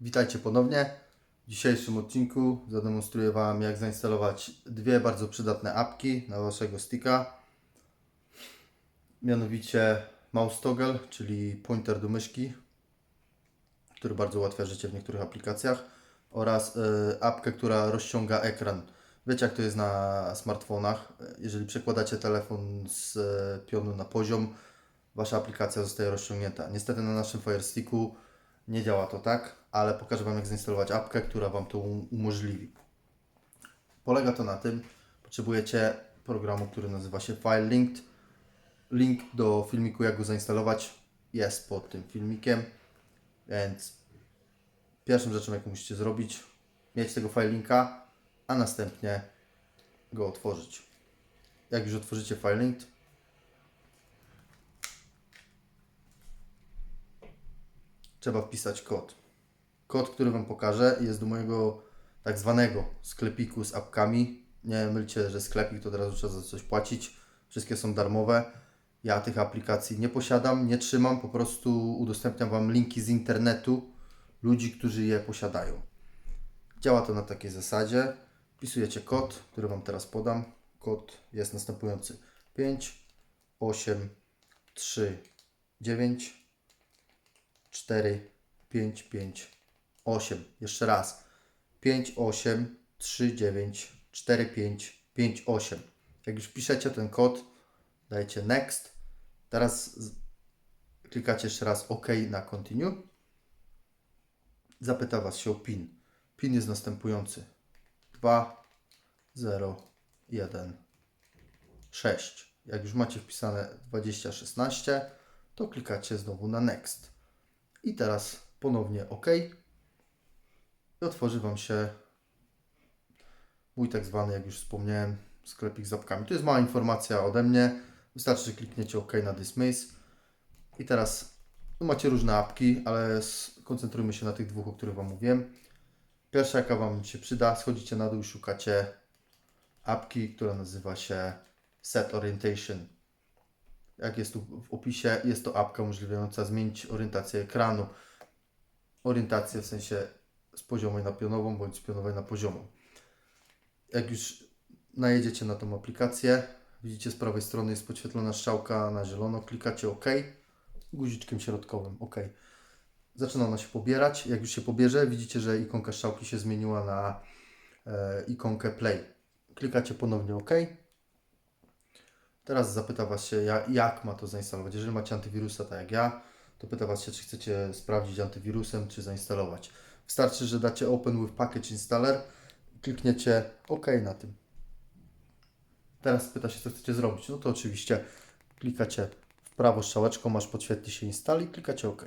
Witajcie ponownie. W dzisiejszym odcinku zademonstruję Wam jak zainstalować dwie bardzo przydatne apki na Waszego sticka. Mianowicie Mouse Toggle, czyli pointer do myszki, który bardzo ułatwia życie w niektórych aplikacjach oraz y, apkę, która rozciąga ekran. Wiecie jak to jest na smartfonach. Jeżeli przekładacie telefon z y, pionu na poziom, Wasza aplikacja zostaje rozciągnięta. Niestety na naszym Fire Sticku nie działa to tak, ale pokażę Wam jak zainstalować apkę, która Wam to um- umożliwi. Polega to na tym, potrzebujecie programu, który nazywa się File Linked. Link do filmiku, jak go zainstalować, jest pod tym filmikiem, więc pierwszą rzeczą, jaką musicie zrobić, mieć tego file linka, a następnie go otworzyć. Jak już otworzycie file linked, trzeba wpisać kod. Kod, który Wam pokażę, jest do mojego tak zwanego sklepiku z apkami. Nie mylcie, że sklepik to od razu trzeba za coś płacić. Wszystkie są darmowe. Ja tych aplikacji nie posiadam, nie trzymam, po prostu udostępniam Wam linki z internetu ludzi, którzy je posiadają. Działa to na takiej zasadzie. Wpisujecie kod, który Wam teraz podam. Kod jest następujący: 5, 8, 3, 9, 4, 5, 5, 8. Jeszcze raz. 5, 8, 3, 9, 4, 5, 5, 8. Jak już piszecie ten kod, dajecie next. Teraz klikacie jeszcze raz OK na continue. Zapyta Was się o PIN. PIN jest następujący. 2, 0, 1, 6. Jak już macie wpisane 2016, to klikacie znowu na next. I teraz ponownie OK. I otworzy Wam się mój tak zwany, jak już wspomniałem, sklepik z apkami. Tu jest mała informacja ode mnie. Wystarczy, że klikniecie OK na Dismiss. I teraz tu macie różne apki, ale skoncentrujmy się na tych dwóch, o których Wam mówiłem. Pierwsza, jaka Wam się przyda, schodzicie na dół i szukacie apki, która nazywa się Set Orientation. Jak jest tu w opisie, jest to apka umożliwiająca zmienić orientację ekranu. Orientację w sensie z poziomej na pionową, bądź z pionowej na poziomą. Jak już najedziecie na tą aplikację, widzicie z prawej strony jest podświetlona strzałka na zielono, klikacie OK, guziczkiem środkowym OK. Zaczyna ona się pobierać. Jak już się pobierze, widzicie, że ikonka strzałki się zmieniła na e, ikonkę Play. Klikacie ponownie OK. Teraz zapyta Was się, jak, ma to zainstalować. Jeżeli macie antywirusa, tak jak ja, to pyta Was się, czy chcecie sprawdzić antywirusem, czy zainstalować. Wystarczy, że dacie Open with Package Installer, klikniecie OK na tym. Teraz pyta się, co chcecie zrobić. No to oczywiście klikacie w prawo strzałeczką, aż podświetli się install i klikacie OK.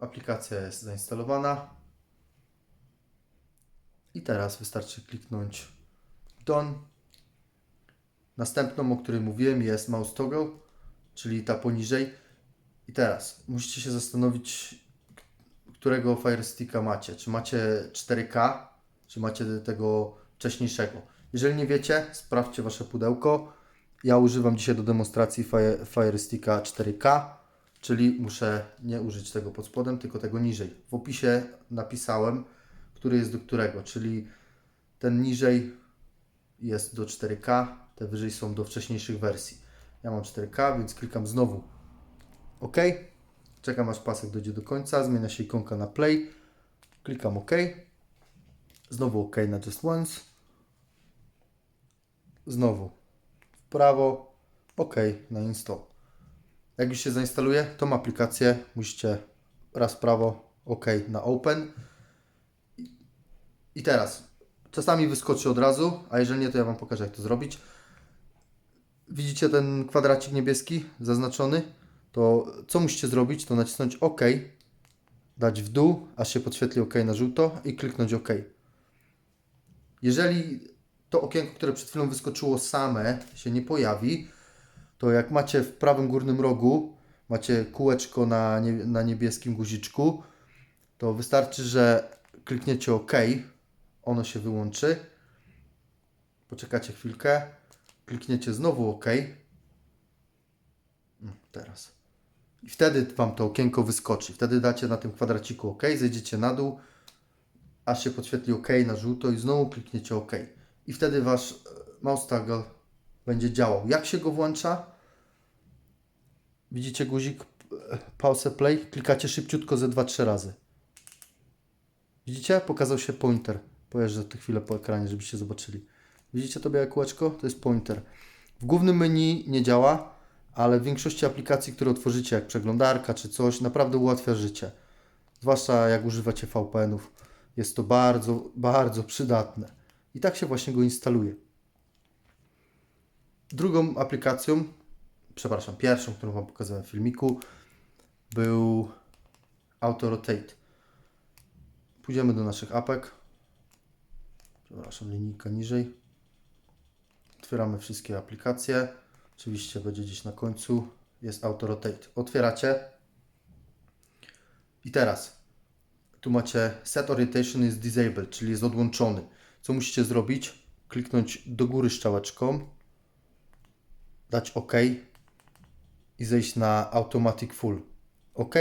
Aplikacja jest zainstalowana. I teraz wystarczy kliknąć Done. Następną, o której mówiłem, jest Mouse Toggle, czyli ta poniżej. I teraz musicie się zastanowić, którego Fire Sticka macie. Czy macie 4K, czy macie tego wcześniejszego. Jeżeli nie wiecie, sprawdźcie Wasze pudełko. Ja używam dzisiaj do demonstracji Fire, Fire Sticka 4K, czyli muszę nie użyć tego pod spodem, tylko tego niżej. W opisie napisałem, który jest do którego, czyli ten niżej jest do 4K, te wyżej są do wcześniejszych wersji. Ja mam 4K, więc klikam znowu OK. Czekam aż pasek dojdzie do końca, zmienia się ikonka na play. Klikam OK. Znowu OK na just once. Znowu w prawo, OK na install. Jak już się zainstaluje tą aplikację, musicie raz w prawo, OK na open. I- teraz, czasami wyskoczy od razu, a jeżeli nie, to ja Wam pokażę jak to zrobić. Widzicie ten kwadracik niebieski zaznaczony? To co musicie zrobić, to nacisnąć OK, dać w dół, aż się podświetli OK na żółto i kliknąć OK. Jeżeli to okienko, które przed chwilą wyskoczyło same, się nie pojawi, to jak macie w prawym górnym rogu, macie kółeczko na, nie, na niebieskim guziczku, to wystarczy, że klikniecie OK, ono się wyłączy. Poczekacie chwilkę, klikniecie znowu OK. Mm, Teraz. I wtedy Wam to okienko wyskoczy. Wtedy dacie na tym kwadraciku OK, zejdziecie na dół, aż się podświetli OK na żółto i znowu klikniecie OK. I wtedy Wasz e, mouse toggle będzie działał. Jak się go włącza? Widzicie guzik e, pause play? Klikacie szybciutko ze 2-3 razy. Widzicie? Pokazał się pointer. Pojeżdżę tę chwilę po ekranie, żebyście zobaczyli. Widzicie to białe kółeczko? To jest pointer. W głównym menu nie działa, ale w większości aplikacji, które otworzycie, jak przeglądarka czy coś, naprawdę ułatwia życie. Zwłaszcza jak używacie VPN-ów. Jest to bardzo, bardzo przydatne. I tak się właśnie go instaluje. Drugą aplikacją, przepraszam, pierwszą, którą Wam pokazałem w filmiku, był Auto Rotate. Pójdziemy do naszych apek. Przepraszam, linijka niżej. Otwieramy wszystkie aplikacje. Oczywiście będzie gdzieś na końcu. Jest Auto Rotate. Otwieracie. I teraz tu macie Set Orientation is Disabled, czyli jest odłączony. Co musicie zrobić? Kliknąć do góry strzałeczką, dać OK i zejść na Automatic Full. OK.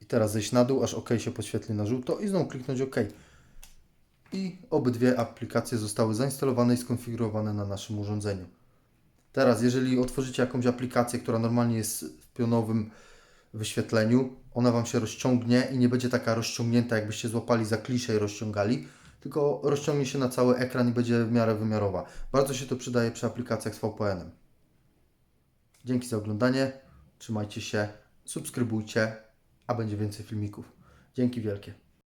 I teraz zejść na dół, aż OK się podświetli na żółto i znowu kliknąć OK. I obydwie aplikacje zostały zainstalowane i skonfigurowane na naszym urządzeniu. Teraz, jeżeli otworzycie jakąś aplikację, która normalnie jest w pionowym wyświetleniu, ona Wam się rozciągnie i nie będzie taka rozciągnięta, jakbyście złapali za kliszę i rozciągali, tylko rozciągnie się na cały ekran i będzie w miarę wymiarowa. Bardzo się to przydaje przy aplikacjach z VPN-em. Dzięki za oglądanie, trzymajcie się, subskrybujcie, a będzie więcej filmików. Dzięki wielkie.